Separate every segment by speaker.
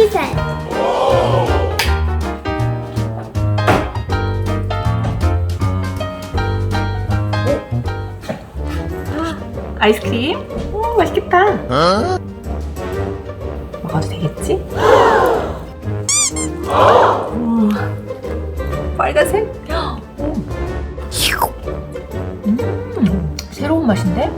Speaker 1: 희생. 아, 아이스크림? 오, 맛있겠다. 먹어도 되겠지? 음, 빨간색? 음, 새로운 맛인데?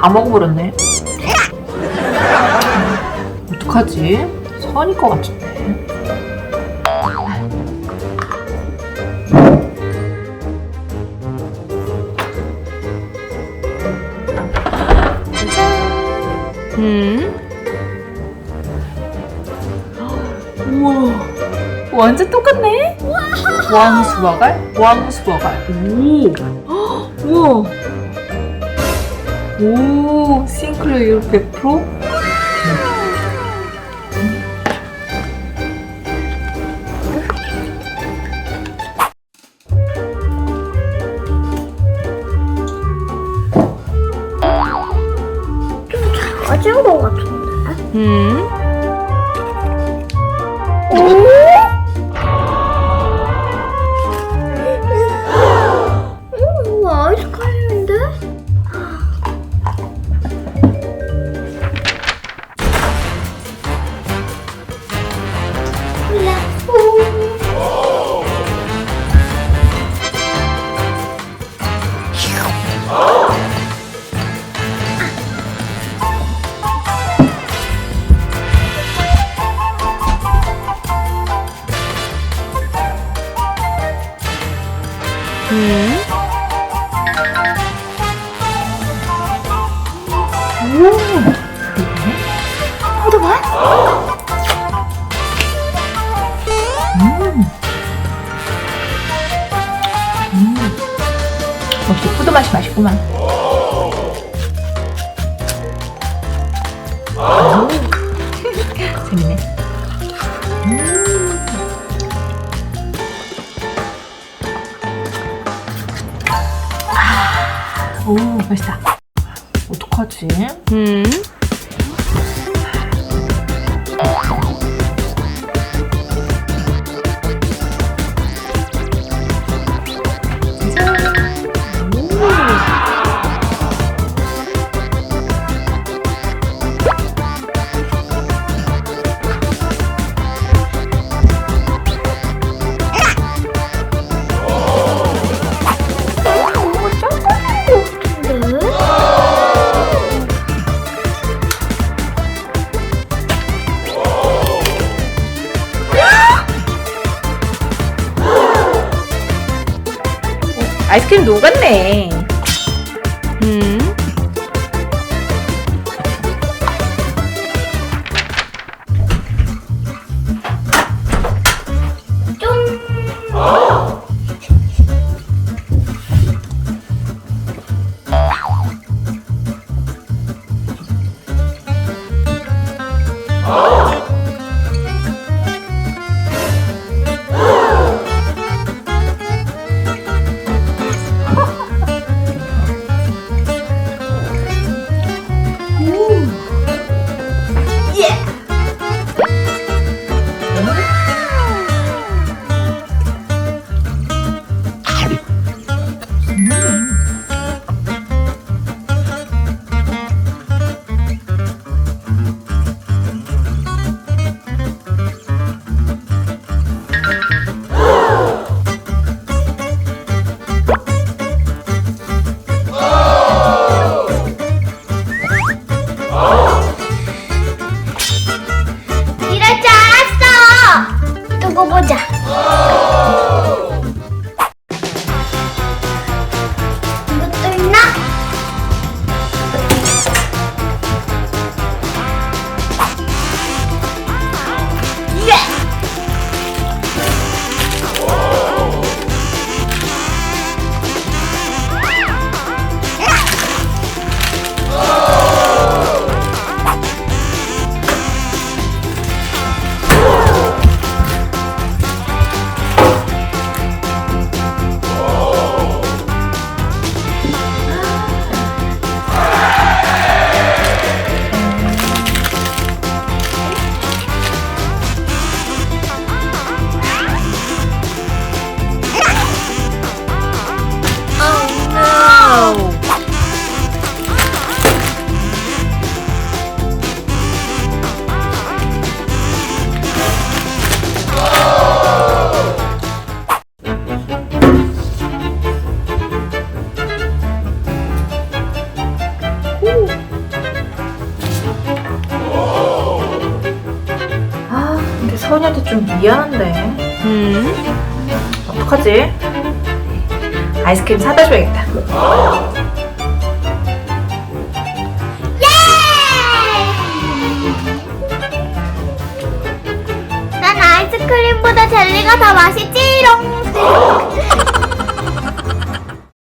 Speaker 1: 다 먹어버렸네. 어떡하지? 선일 것 같은데. 음. 우와. 완전 똑같네? 왕수화갈? 왕수화갈. 오. 헉, 우와. 오, 싱클레이어 100%?
Speaker 2: 작아진 것 같은데?
Speaker 1: 음.
Speaker 2: 음,
Speaker 1: 음.
Speaker 2: 포도맛?
Speaker 1: 음. 음. 맛이 맛있구만. 오, 맛있다. 어떡하지? 음. 아이스크림 녹았네. 서은이한테 좀 미안한데. 음. 어떡하지? 아이스크림 사다 줘야겠다.
Speaker 2: 난 아이스크림보다 젤리가 더 맛있지